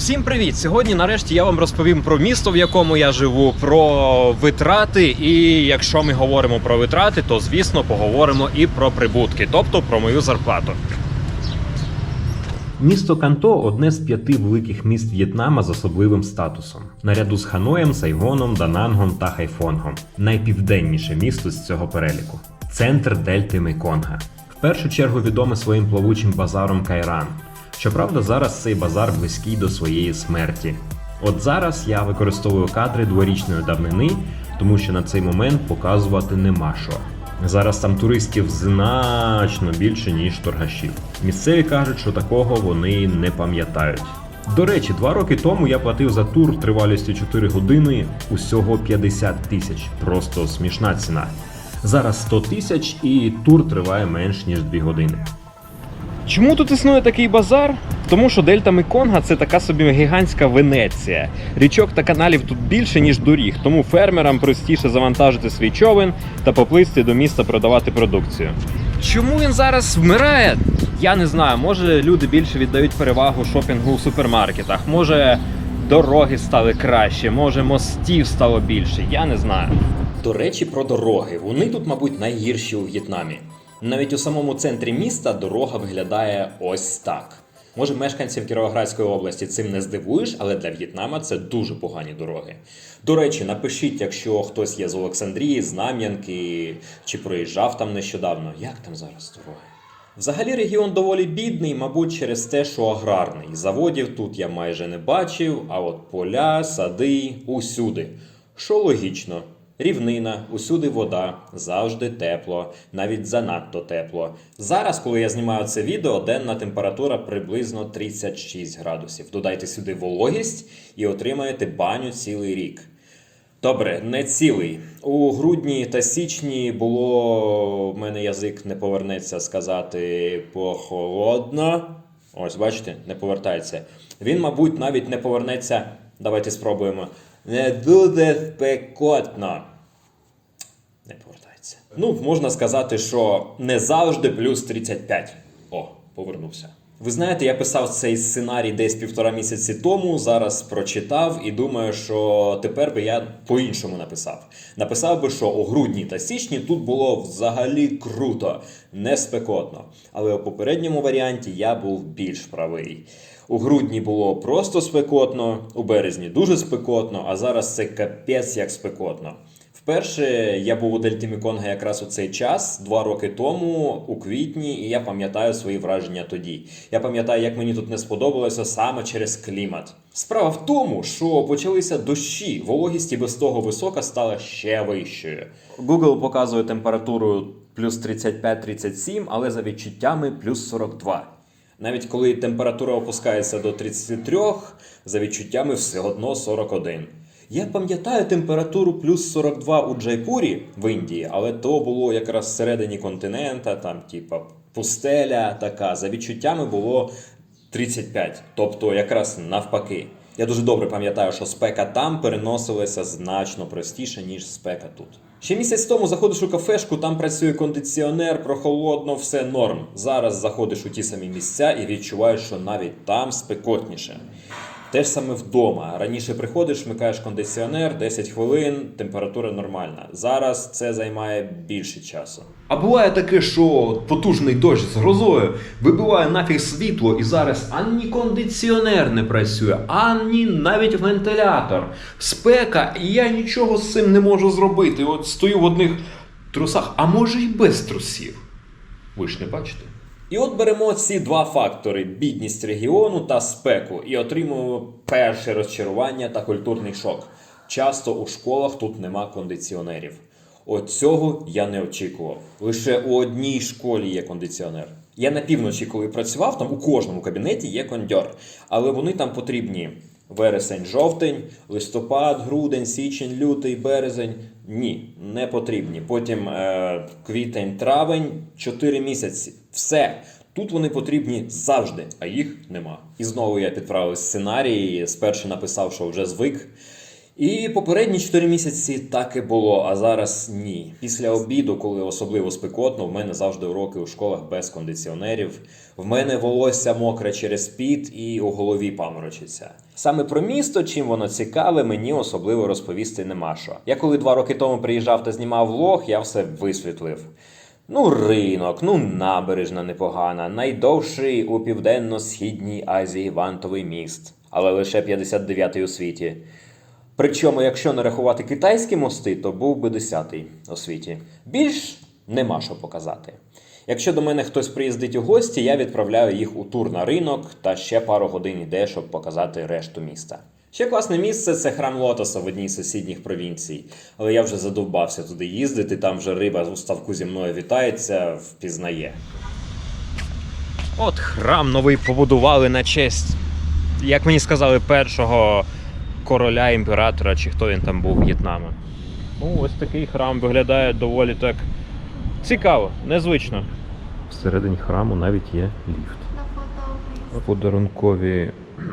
Всім привіт! Сьогодні, нарешті, я вам розповім про місто, в якому я живу, про витрати. І якщо ми говоримо про витрати, то звісно поговоримо і про прибутки, тобто про мою зарплату. Місто Канто одне з п'яти великих міст В'єтнама з особливим статусом, наряду з Ханоєм, Сайгоном, Данангом та Хайфонгом. Найпівденніше місто з цього переліку. Центр дельти Меконга. В першу чергу відоме своїм плавучим базаром Кайран. Щоправда, зараз цей базар близький до своєї смерті. От зараз я використовую кадри дворічної давнини, тому що на цей момент показувати нема що. Зараз там туристів значно більше, ніж торгашів. Місцеві кажуть, що такого вони не пам'ятають. До речі, два роки тому я платив за тур тривалістю 4 години усього 50 тисяч. Просто смішна ціна. Зараз 100 тисяч і тур триває менш ніж 2 години. Чому тут існує такий базар? Тому що дельта Меконга це така собі гігантська Венеція. Річок та каналів тут більше, ніж доріг, тому фермерам простіше завантажити свій човен та поплисти до міста продавати продукцію. Чому він зараз вмирає? Я не знаю. Може люди більше віддають перевагу шопінгу у супермаркетах, може дороги стали краще, може мостів стало більше. Я не знаю. До речі, про дороги. Вони тут, мабуть, найгірші у В'єтнамі. Навіть у самому центрі міста дорога виглядає ось так. Може, мешканців Кіровоградської області цим не здивуєш, але для В'єтнама це дуже погані дороги. До речі, напишіть, якщо хтось є з Олександрії, Знам'янки чи проїжджав там нещодавно. Як там зараз дороги? Взагалі регіон доволі бідний, мабуть, через те, що аграрний. Заводів тут я майже не бачив, а от поля, сади усюди. Що логічно. Рівнина, усюди вода, завжди тепло, навіть занадто тепло. Зараз, коли я знімаю це відео, денна температура приблизно 36 градусів. Додайте сюди вологість і отримаєте баню цілий рік. Добре, не цілий. У грудні та січні було в мене язик не повернеться сказати похолодно. Ось, бачите, не повертається. Він, мабуть, навіть не повернеться. Давайте спробуємо. Не дуже спекотно. Не повертається. Ну, можна сказати, що не завжди плюс 35. О, повернувся. Ви знаєте, я писав цей сценарій десь півтора місяці тому. Зараз прочитав і думаю, що тепер би я по-іншому написав. Написав би, що у грудні та січні тут було взагалі круто, не спекотно. Але у попередньому варіанті я був більш правий. У грудні було просто спекотно, у березні дуже спекотно, а зараз це капець як спекотно. Вперше я був у Дельті Міконга якраз у цей час, два роки тому, у квітні, і я пам'ятаю свої враження тоді. Я пам'ятаю, як мені тут не сподобалося саме через клімат. Справа в тому, що почалися дощі, вологість і без того висока стала ще вищою. Google показує температуру плюс 35-37, але за відчуттями плюс 42. Навіть коли температура опускається до 33, за відчуттями все одно 41. Я пам'ятаю температуру плюс 42 у Джайпурі в Індії, але то було якраз всередині континента, там, типа, пустеля така. За відчуттями було 35, тобто якраз навпаки. Я дуже добре пам'ятаю, що спека там переносилася значно простіше, ніж спека тут. Ще місяць тому заходиш у кафешку, там працює кондиціонер, прохолодно, все норм. Зараз заходиш у ті самі місця і відчуваєш, що навіть там спекотніше. Те ж саме вдома. Раніше приходиш, вмикаєш кондиціонер, 10 хвилин, температура нормальна. Зараз це займає більше часу. А буває таке, що потужний дощ з грозою вибиває нафіг світло, і зараз ані кондиціонер не працює, ані навіть вентилятор. Спека, і я нічого з цим не можу зробити. От стою в одних трусах, а може й без трусів. Ви ж не бачите? І от беремо ці два фактори: бідність регіону та спеку, і отримуємо перше розчарування та культурний шок. Часто у школах тут нема кондиціонерів. От цього я не очікував. Лише у одній школі є кондиціонер. Я на півночі, коли працював, там у кожному кабінеті є кондьор, але вони там потрібні вересень, жовтень, листопад, грудень, січень, лютий, березень. Ні, не потрібні. Потім е, квітень, травень, 4 місяці. Все. Тут вони потрібні завжди, а їх нема. І знову я підправив сценарій. Спершу написав, що вже звик. І попередні 4 місяці так і було, а зараз ні. Після обіду, коли особливо спекотно, в мене завжди уроки у школах без кондиціонерів. В мене волосся мокре через піт і у голові паморочиться. Саме про місто, чим воно цікаве, мені особливо розповісти нема що. Я коли два роки тому приїжджав та знімав влог, я все висвітлив. Ну, ринок, ну набережна непогана, найдовший у південно-східній Азії вантовий міст, але лише 59-й у світі. Причому, якщо не рахувати китайські мости, то був би 10-й у світі. Більш нема що показати. Якщо до мене хтось приїздить у гості, я відправляю їх у тур на ринок та ще пару годин іде, щоб показати решту міста. Ще класне місце це храм Лотоса в одній з сусідніх провінцій. Але я вже задовбався туди їздити, там вже риба у ставку зі мною вітається, впізнає. От храм новий побудували на честь, як мені сказали, першого короля імператора, чи хто він там був В'єтнама. Ну, ось такий храм виглядає доволі так цікаво, незвично. Всередині храму навіть є ліфт. Подарункові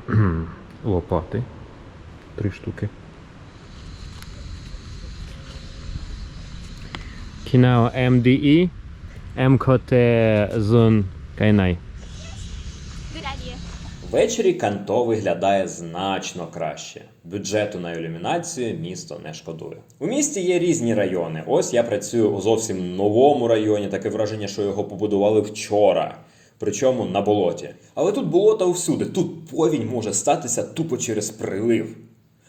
лопати. Три штуки. Кінао МДІ МКТ Зун Кайнай. Ввечері канто виглядає значно краще. Бюджету на ілюмінацію місто не шкодує. У місті є різні райони. Ось я працюю у зовсім новому районі, таке враження, що його побудували вчора. Причому на болоті. Але тут болота всюди. Тут повінь може статися тупо через прилив.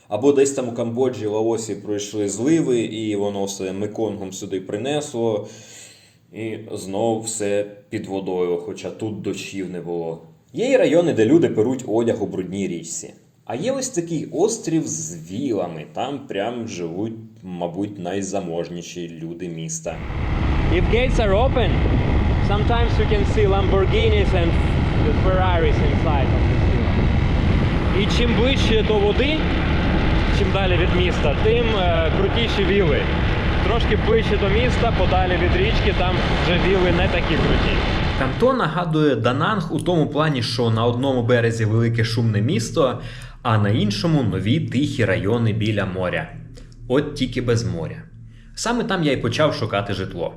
Або десь там у Камбоджі, Лаосі пройшли зливи, і воно все Меконгом сюди принесло. І знов все під водою, хоча тут дощів не було. Є й райони, де люди перуть одяг у брудній річці. А є ось такий острів з вілами. Там прям живуть, мабуть, найзаможніші люди міста. If gates are open, sometimes you can see Lamborghinis and Ferraris inside of this villa. І чим ближче до води, чим далі від міста, тим е, крутіші віли. Трошки ближче до міста, подалі від річки, там вже віли не такі круті. Канто нагадує Дананг у тому плані, що на одному березі велике шумне місто, а на іншому нові тихі райони біля моря. От тільки без моря. Саме там я й почав шукати житло.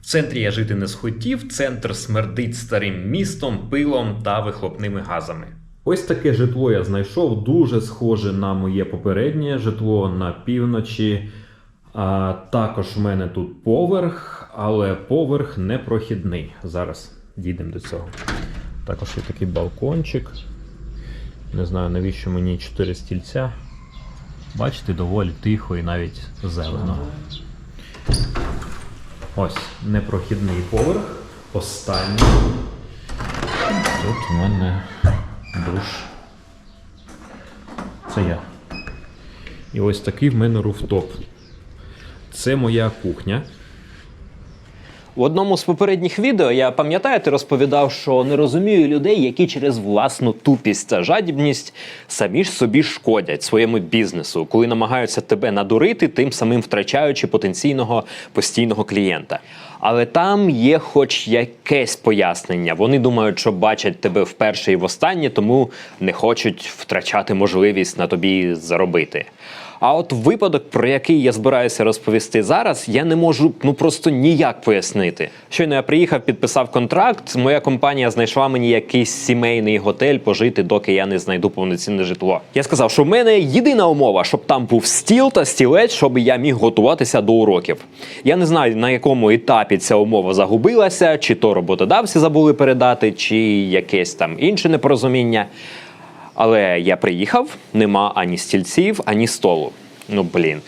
В центрі я жити не схотів, центр смердить старим містом, пилом та вихлопними газами. Ось таке житло я знайшов, дуже схоже на моє попереднє житло на півночі. А, також в мене тут поверх, але поверх непрохідний. Зараз дійдемо до цього. Також є такий балкончик. Не знаю, навіщо мені чотири стільця. Бачите, доволі тихо і навіть зелено. Ось непрохідний поверх. Останній. Тут у мене душ. Це я. І ось такий в мене руфтоп. Це моя кухня. В одному з попередніх відео я пам'ятаю, ти розповідав, що не розумію людей, які через власну тупість та жадібність самі ж собі шкодять своєму бізнесу, коли намагаються тебе надурити, тим самим втрачаючи потенційного постійного клієнта. Але там є хоч якесь пояснення. Вони думають, що бачать тебе вперше і востаннє, тому не хочуть втрачати можливість на тобі заробити. А от випадок, про який я збираюся розповісти зараз, я не можу ну просто ніяк пояснити. Щойно я приїхав, підписав контракт. Моя компанія знайшла мені якийсь сімейний готель пожити, доки я не знайду повноцінне житло. Я сказав, що в мене єдина умова, щоб там був стіл та стілець, щоб я міг готуватися до уроків. Я не знаю на якому етапі ця умова загубилася, чи то роботодавці забули передати, чи якесь там інше непорозуміння. Але я приїхав, нема ані стільців, ані столу. Ну блін.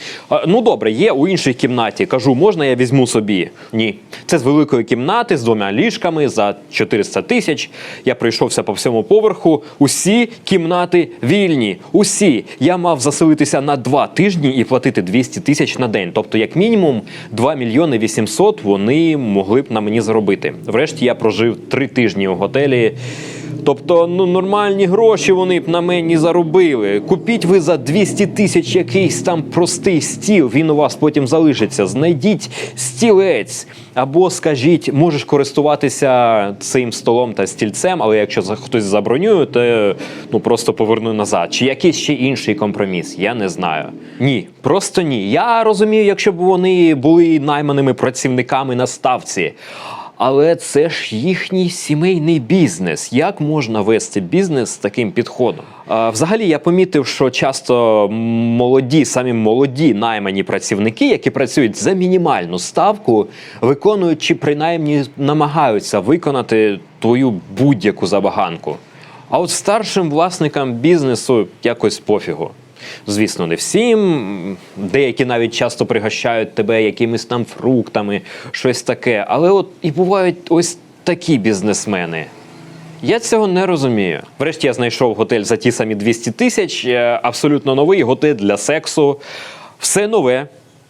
Ну добре, є у іншій кімнаті. Кажу, можна я візьму собі? Ні. Це з великої кімнати з двома ліжками за 400 тисяч. Я пройшовся по всьому поверху. Усі кімнати вільні. Усі. Я мав заселитися на два тижні і платити 200 тисяч на день. Тобто, як мінімум, 2 мільйони 800 вони могли б на мені заробити. Врешті я прожив три тижні у готелі. Тобто, ну нормальні гроші вони б на мені заробили. Купіть ви за 200 тисяч якийсь там простий стіл, він у вас потім залишиться. Знайдіть стілець. Або скажіть, можеш користуватися цим столом та стільцем, але якщо хтось забронює, то ну просто поверну назад. Чи якийсь ще інший компроміс? Я не знаю. Ні, просто ні. Я розумію, якщо б вони були найманими працівниками на ставці. Але це ж їхній сімейний бізнес. Як можна вести бізнес з таким підходом? Взагалі, я помітив, що часто молоді, самі молоді наймані працівники, які працюють за мінімальну ставку, виконують чи принаймні намагаються виконати твою будь-яку забаганку. А от старшим власникам бізнесу якось пофігу. Звісно, не всім. Деякі навіть часто пригощають тебе якимись там фруктами, щось таке. Але от і бувають ось такі бізнесмени. Я цього не розумію. Врешті я знайшов готель за ті самі 200 тисяч, е, абсолютно новий готель для сексу. Все нове.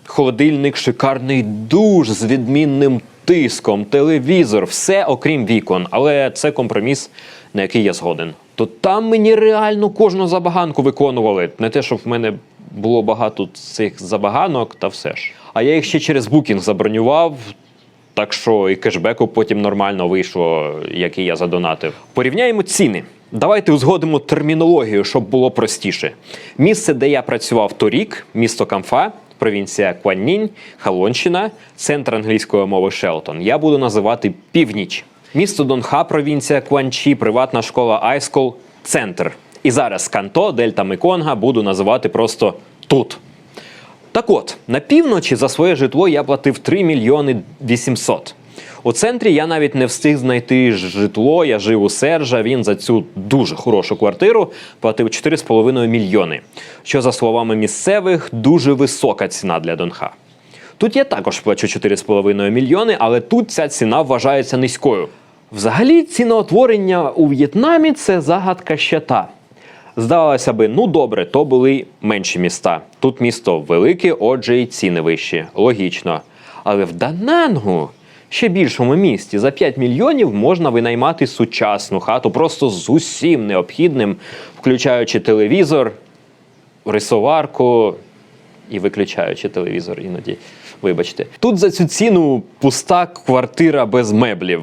Холодильник шикарний душ з відмінним тиском, телевізор, все окрім вікон. Але це компроміс, на який я згоден. То там мені реально кожну забаганку виконували. Не те, щоб в мене було багато цих забаганок, та все ж. А я їх ще через букінг забронював. Так що і кешбеку потім нормально вийшло, який я задонатив. Порівняємо ціни. Давайте узгодимо термінологію, щоб було простіше. Місце, де я працював торік, місто Камфа, провінція Куаннінь, Халонщина, центр англійської мови Шелтон. Я буду називати північ. Місто Донха, провінція Куанчі, приватна школа Айскол, центр. І зараз Канто, Дельта Меконга буду називати просто тут. Так от, на півночі за своє житло я платив 3 мільйони 800. У центрі я навіть не встиг знайти житло. Я жив у Сержа. Він за цю дуже хорошу квартиру платив 4,5 мільйони. Що, за словами місцевих, дуже висока ціна для Донха. Тут я також плачу 4,5 мільйони, але тут ця ціна вважається низькою. Взагалі, ціноутворення у В'єтнамі це загадка ще та. Здавалося би, ну добре, то були менші міста. Тут місто велике, отже, і ціни вищі. Логічно. Але в Данангу, ще більшому місті, за 5 мільйонів можна винаймати сучасну хату просто з усім необхідним, включаючи телевізор, рисоварку і виключаючи телевізор іноді. Вибачте, тут за цю ціну пуста квартира без меблів.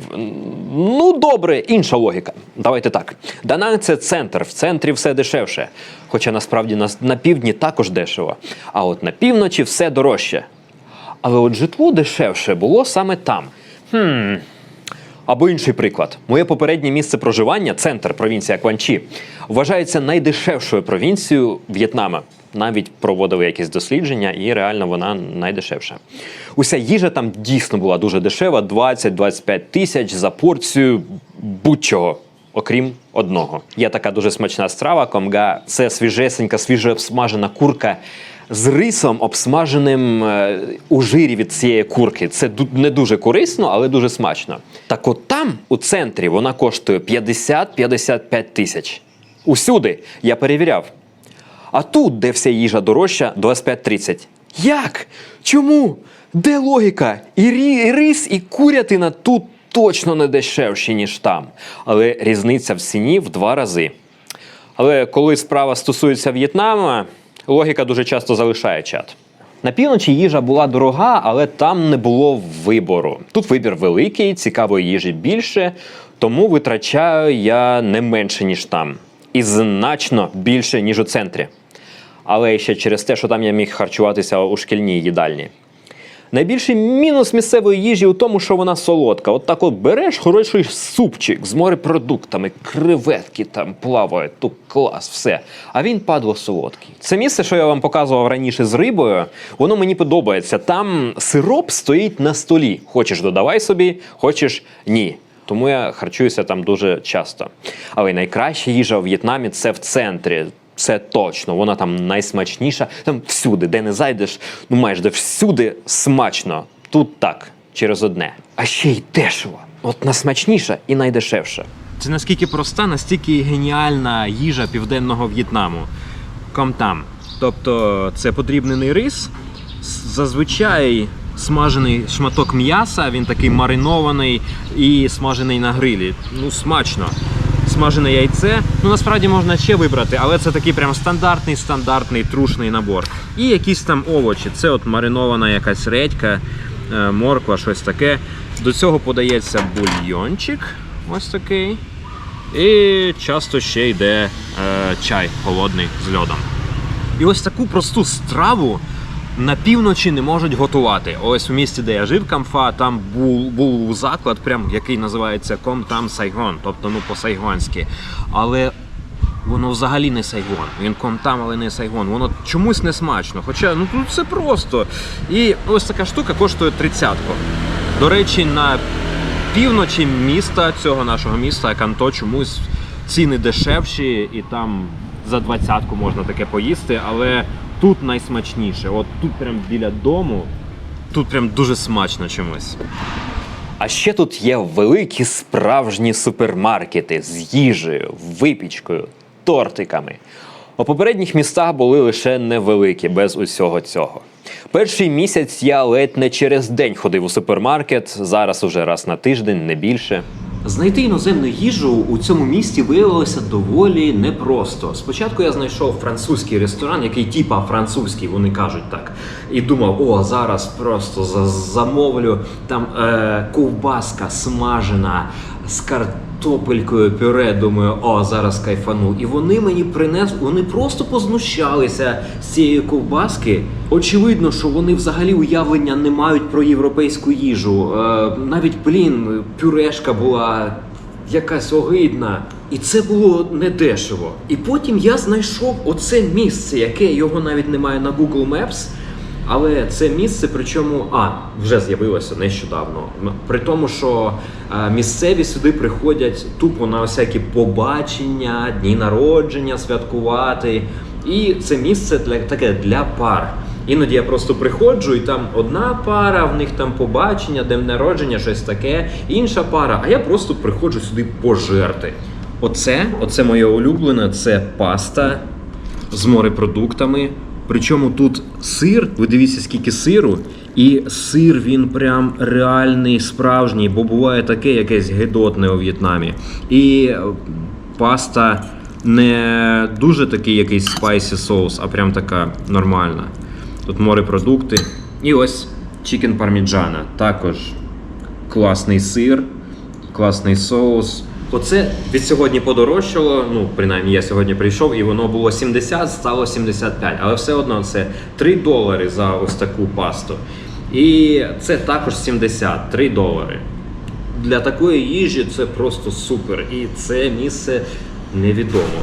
Ну, добре, інша логіка. Давайте так. Дананг це центр, в центрі все дешевше. Хоча насправді на, на півдні також дешево. А от на півночі все дорожче. Але от житло дешевше було саме там. Хм. Або інший приклад. Моє попереднє місце проживання, центр провінція Кванчі, вважається найдешевшою провінцією В'єтнама. Навіть проводили якісь дослідження, і реально вона найдешевша. Уся їжа там дійсно була дуже дешева: 20-25 тисяч за порцію будь-чого. Окрім одного, є така дуже смачна страва. Комга це свіжесенька, свіже обсмажена курка з рисом, обсмаженим е, у жирі від цієї курки. Це не дуже корисно, але дуже смачно. Так от там, у центрі, вона коштує 50-55 тисяч. Усюди я перевіряв. А тут, де вся їжа дорожча, 25-30. Як? Чому? Де логіка? І, рис, і курятина тут точно не дешевші, ніж там. Але різниця в ціні в два рази. Але коли справа стосується В'єтнама, логіка дуже часто залишає чат. На півночі їжа була дорога, але там не було вибору. Тут вибір великий, цікавої їжі більше, тому витрачаю я не менше, ніж там. І значно більше, ніж у центрі. Але ще через те, що там я міг харчуватися у шкільній їдальні. Найбільший мінус місцевої їжі у тому, що вона солодка. От так от береш хороший супчик з морепродуктами, креветки там плавають, тут клас, все. А він падло солодкий. Це місце, що я вам показував раніше з рибою, воно мені подобається. Там сироп стоїть на столі. Хочеш додавай собі, хочеш ні. Тому я харчуюся там дуже часто. Але найкраща їжа у В'єтнамі це в центрі. Це точно, вона там найсмачніша. Там всюди, де не зайдеш, ну майже де всюди смачно. Тут так, через одне. А ще й дешево. От найсмачніша і найдешевша. Це наскільки проста, настільки геніальна їжа південного В'єтнаму. Комтам. Тобто це подрібнений рис, зазвичай смажений шматок м'яса, він такий маринований і смажений на грилі. Ну, смачно. Смажене яйце. Ну насправді можна ще вибрати, але це такий прям стандартний стандартний трушний набор. І якісь там овочі. Це от маринована якась редька, е, морква, щось таке. До цього подається бульйончик. Ось такий. І часто ще йде е, чай холодний з льодом. І ось таку просту страву на півночі не можуть готувати. Ось в місті, де я жив, Камфа, там був, був заклад, прям який називається Комтам Сайгон, тобто ну по-сайгонськи. Але воно взагалі не Сайгон. Він Комтам, але не Сайгон. Воно чомусь не смачно. Хоча ну тут все просто. І ось така штука коштує тридцятку. До речі, на півночі міста, цього нашого міста, Канто, чомусь ціни дешевші, і там за двадцятку можна таке поїсти, але тут найсмачніше. От тут прям біля дому, тут прям дуже смачно чомусь. А ще тут є великі справжні супермаркети з їжею, випічкою, тортиками. У попередніх містах були лише невеликі, без усього цього. Перший місяць я ледь не через день ходив у супермаркет, зараз уже раз на тиждень, не більше. Знайти іноземну їжу у цьому місті виявилося доволі непросто. Спочатку я знайшов французький ресторан, який типа французький, вони кажуть так. І думав, о, зараз просто замовлю там е, ковбаска смажена з картопелькою пюре. Думаю, о, зараз кайфану. І вони мені принесли, вони просто познущалися з цієї ковбаски. Очевидно, що вони взагалі уявлення не мають про європейську їжу. Е, навіть блін, пюрешка була якась огидна. І це було недешево. І потім я знайшов оце місце, яке його навіть немає на Google Maps. Але це місце, причому а вже з'явилося нещодавно. При тому, що е, місцеві сюди приходять тупо на всякі побачення, дні народження святкувати. І це місце для таке для пар. Іноді я просто приходжу, і там одна пара, в них там побачення, день народження, щось таке, інша пара. А я просто приходжу сюди пожерти. Оце, оце моє улюблене, це паста з морепродуктами. Причому тут сир, ви дивіться, скільки сиру, і сир він прям реальний, справжній, бо буває таке якесь гедотне у В'єтнамі. І е, паста не дуже такий якийсь спайсі соус, а прям така нормальна. Тут морепродукти. І ось чікен парміджана. Також класний сир, класний соус. Оце від сьогодні подорожчало. Ну, принаймні, я сьогодні прийшов, і воно було 70, стало 75. Але все одно це 3 долари за ось таку пасту. І це також 70, 3 долари. Для такої їжі це просто супер. І це місце невідомо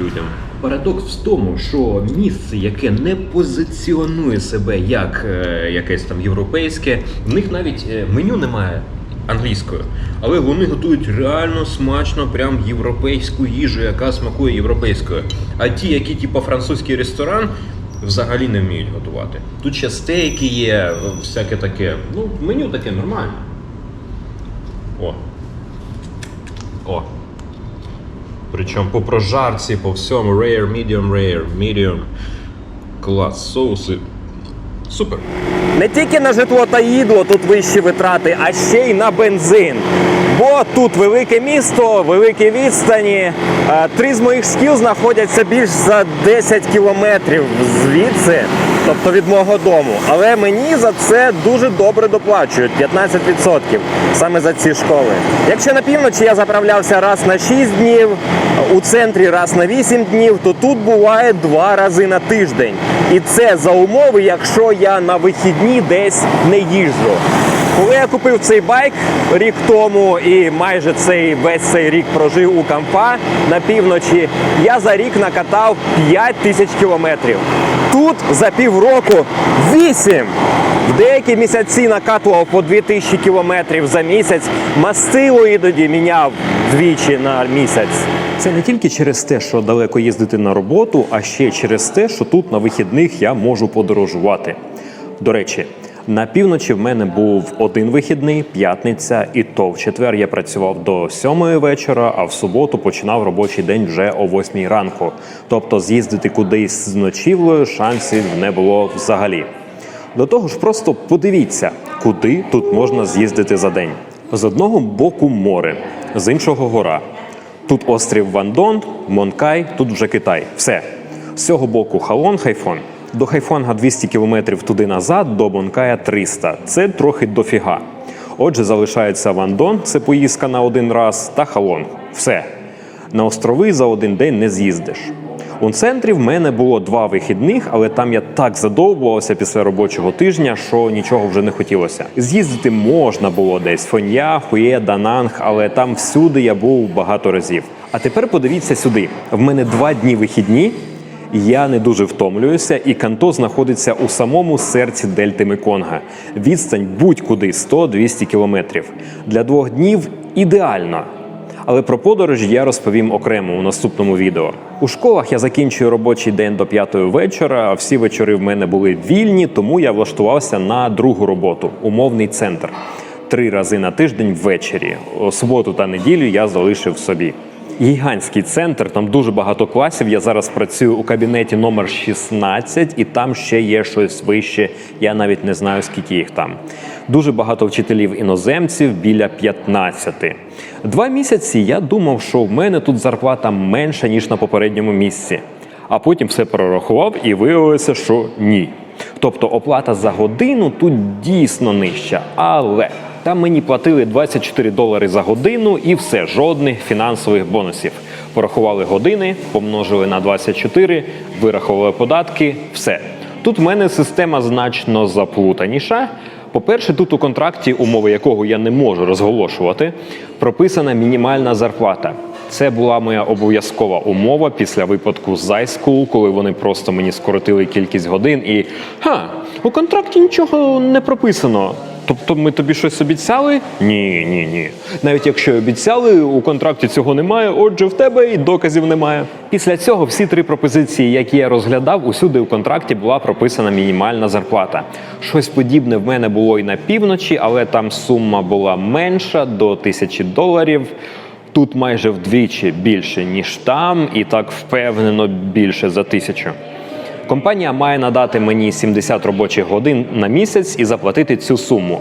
людям. Парадокс в тому, що місце, яке не позиціонує себе як е, якесь там європейське, в них навіть е, меню немає англійською, але вони готують реально смачно, прям європейську їжу, яка смакує європейською. А ті, які типу французький ресторан, взагалі не вміють готувати. Тут ще стейки є, всяке таке. Ну, меню таке нормальне. О. О. Причому по прожарці, по всьому rare, medium rare, medium. Клас, соуси. Супер. Не тільки на житло та їдло тут вищі витрати, а ще й на бензин. Бо тут велике місто, великі відстані. Е, Три з моїх шкіл знаходяться більш за 10 кілометрів звідси, тобто від мого дому. Але мені за це дуже добре доплачують 15% саме за ці школи. Якщо на півночі я заправлявся раз на 6 днів, у центрі раз на 8 днів, то тут буває два рази на тиждень. І це за умови, якщо я на вихідні десь не їжджу. Коли я купив цей байк рік тому і майже цей весь цей рік прожив у Кампа на півночі, я за рік накатав 5 тисяч кілометрів. Тут за півроку 8! В деякі місяці накатував по 2000 кілометрів за місяць. Мастило іноді міняв двічі на місяць. Це не тільки через те, що далеко їздити на роботу, а ще через те, що тут на вихідних я можу подорожувати. До речі, на півночі в мене був один вихідний, п'ятниця, і то в четвер я працював до сьомої вечора, а в суботу починав робочий день вже о восьмій ранку. Тобто з'їздити кудись з ночівлею шансів не було взагалі. До того ж, просто подивіться, куди тут можна з'їздити за день. З одного боку море, з іншого гора. Тут острів Вандон, Монкай, тут вже Китай. Все. З цього боку Халон, Хайфон. До Хайфонга 200 кілометрів туди назад, до Монкая 300. Це трохи дофіга. Отже, залишається Вандон, це поїздка на один раз, та Халон. Все. На острови за один день не з'їздиш. У центрі в мене було два вихідних, але там я так задовбувався після робочого тижня, що нічого вже не хотілося. З'їздити можна було десь Фонья, Хує, Дананг, але там всюди я був багато разів. А тепер подивіться сюди: в мене два дні вихідні. Я не дуже втомлююся, і Канто знаходиться у самому серці дельти Меконга. Відстань будь-куди 100-200 кілометрів. Для двох днів ідеально. Але про подорожі я розповім окремо у наступному відео. У школах я закінчую робочий день до п'ятої вечора. а Всі вечори в мене були вільні, тому я влаштувався на другу роботу умовний центр. Три рази на тиждень ввечері. Суботу та неділю я залишив собі. Гігантський центр, там дуже багато класів. Я зараз працюю у кабінеті номер 16, і там ще є щось вище. Я навіть не знаю, скільки їх там. Дуже багато вчителів іноземців біля 15. Два місяці я думав, що в мене тут зарплата менша, ніж на попередньому місці. А потім все прорахував і виявилося, що ні. Тобто оплата за годину тут дійсно нижча, але там мені платили 24 долари за годину і все, жодних фінансових бонусів. Порахували години, помножили на 24, вирахували податки, все. Тут в мене система значно заплутаніша. По-перше, тут у контракті, умови якого я не можу розголошувати, прописана мінімальна зарплата. Це була моя обов'язкова умова після випадку з iSchool, коли вони просто мені скоротили кількість годин і ха, у контракті нічого не прописано. Тобто ми тобі щось обіцяли? Ні, ні, ні. Навіть якщо обіцяли, у контракті цього немає, отже, в тебе і доказів немає. Після цього всі три пропозиції, які я розглядав, усюди у контракті була прописана мінімальна зарплата. Щось подібне в мене було і на півночі, але там сума була менша до тисячі доларів. Тут майже вдвічі більше, ніж там, і так впевнено більше за тисячу. Компанія має надати мені 70 робочих годин на місяць і заплатити цю суму.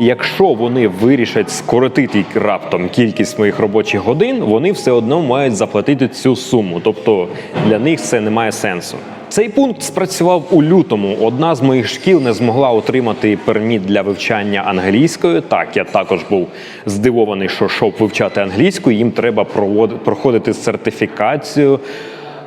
Якщо вони вирішать скоротити раптом кількість моїх робочих годин, вони все одно мають заплатити цю суму. Тобто для них це не має сенсу. Цей пункт спрацював у лютому. Одна з моїх шкіл не змогла отримати перміт для вивчання англійської. Так, я також був здивований, що щоб вивчати англійську, їм треба провод- проходити сертифікацію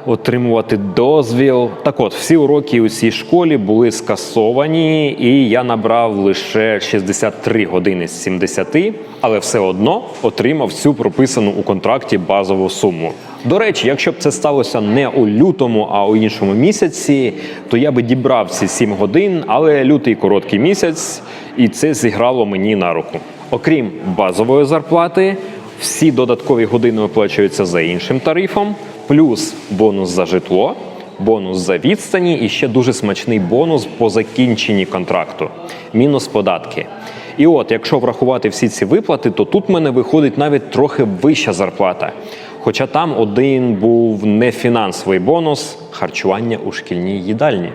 отримувати дозвіл. Так от, всі уроки у цій школі були скасовані, і я набрав лише 63 години з 70, але все одно отримав цю прописану у контракті базову суму. До речі, якщо б це сталося не у лютому, а у іншому місяці, то я би дібрав ці 7 годин, але лютий короткий місяць, і це зіграло мені на руку. Окрім базової зарплати, всі додаткові години оплачуються за іншим тарифом, плюс бонус за житло, бонус за відстані і ще дуже смачний бонус по закінченні контракту, мінус податки. І от, якщо врахувати всі ці виплати, то тут в мене виходить навіть трохи вища зарплата. Хоча там один був не фінансовий бонус харчування у шкільній їдальні.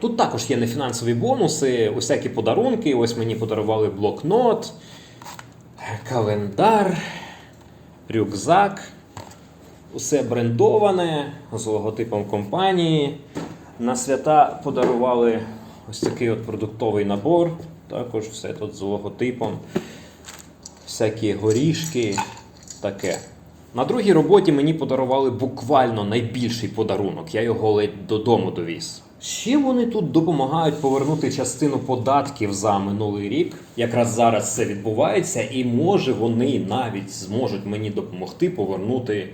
Тут також є нефінансові бонуси, усякі подарунки. Ось мені подарували блокнот, календар, рюкзак. Усе брендоване з логотипом компанії. На свята подарували ось такий от продуктовий набор. Також все тут з логотипом. Всякі горішки, таке. На другій роботі мені подарували буквально найбільший подарунок. Я його ледь додому довіз. Ще вони тут допомагають повернути частину податків за минулий рік. Якраз зараз це відбувається, і може вони навіть зможуть мені допомогти повернути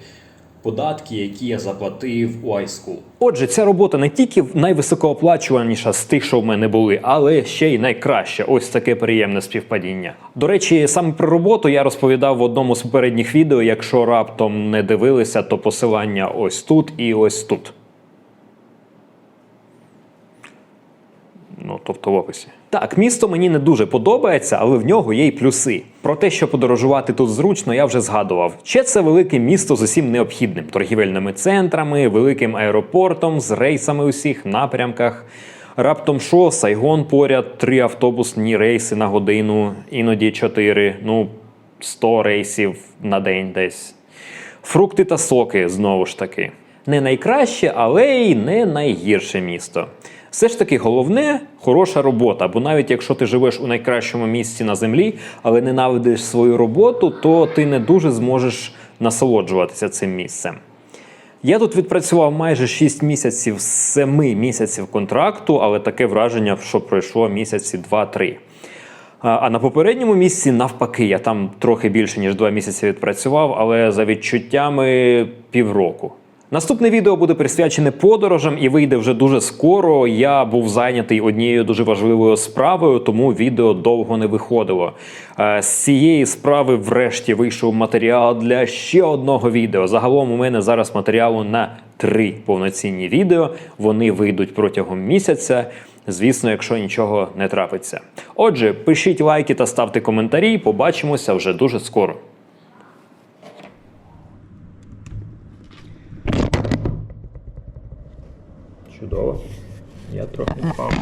податки, які я заплатив у iSchool. Отже, ця робота не тільки найвисокооплачуваніша з тих, що в мене були, але ще й найкраща. Ось таке приємне співпадіння. До речі, саме про роботу я розповідав в одному з попередніх відео. Якщо раптом не дивилися, то посилання ось тут і ось тут. Тобто в описі. Так, місто мені не дуже подобається, але в нього є й плюси. Про те, що подорожувати тут зручно, я вже згадував. Ще це велике місто з усім необхідним: торгівельними центрами, великим аеропортом з рейсами у всіх напрямках. Раптом що, Сайгон поряд, три автобусні рейси на годину, іноді чотири, ну 100 рейсів на день десь. Фрукти та соки знову ж таки. Не найкраще, але й не найгірше місто. Все ж таки, головне хороша робота. Бо навіть якщо ти живеш у найкращому місці на землі, але ненавидиш свою роботу, то ти не дуже зможеш насолоджуватися цим місцем. Я тут відпрацював майже 6 місяців з 7 місяців контракту, але таке враження, що пройшло місяці 2-3. А на попередньому місці навпаки, я там трохи більше ніж 2 місяці відпрацював, але за відчуттями півроку. Наступне відео буде присвячене подорожам і вийде вже дуже скоро. Я був зайнятий однією дуже важливою справою, тому відео довго не виходило. Е, З цієї справи, врешті, вийшов матеріал для ще одного відео. Загалом у мене зараз матеріалу на три повноцінні відео. Вони вийдуть протягом місяця. Звісно, якщо нічого не трапиться. Отже, пишіть лайки та ставте коментарі. Побачимося вже дуже скоро. Чудово. Я трохи впав.